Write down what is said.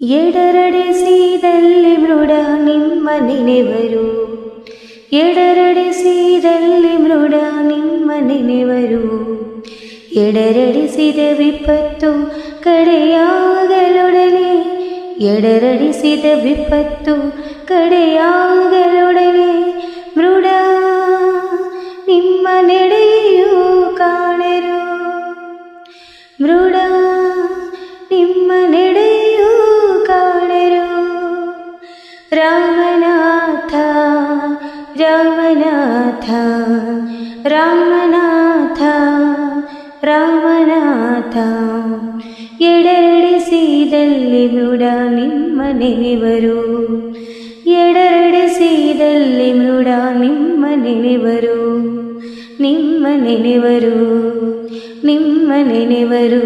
ಎಡರಡಿಸಿದಲ್ಲಿ ಮೃಡ ನಿಮ್ಮ ನೆನೆವರು. ಎಡರಡಿಸಿದಲ್ಲಿ ಮೃಡ ನಿಮ್ಮ ನೆನೆವರು. ಎಡರಡಿಸಿದ ವಿಪತ್ತು ಕಡೆಯಾಗಲೊಡನೆ. ಎಡರಡಿಸಿದ ವಿಪತ್ತು ಕಡೆಯಾಗಲೊಡನೆ. ಮೃಡ ನಿಮ್ಮ ನಡೆಯೂ ಕಾಣರು. ಮೃಡ ರಾಮನಾಥ ರಾಮನಾಥ ರಾಮನಾಥ ರಾಮನಾಥ, ಎಡರಡಿಸಿದಲ್ಲಿ ಮೃಡ ನಿಮ್ಮ ನೆನೆವರು ಎಡರಡಿಸಿದಲ್ಲಿ ಮೃಡ ನಿಮ್ಮ ನೆನೆವರು ನಿಮ್ಮ ನೆನೆವರು ನಿಮ್ಮ ನೆನೆವರು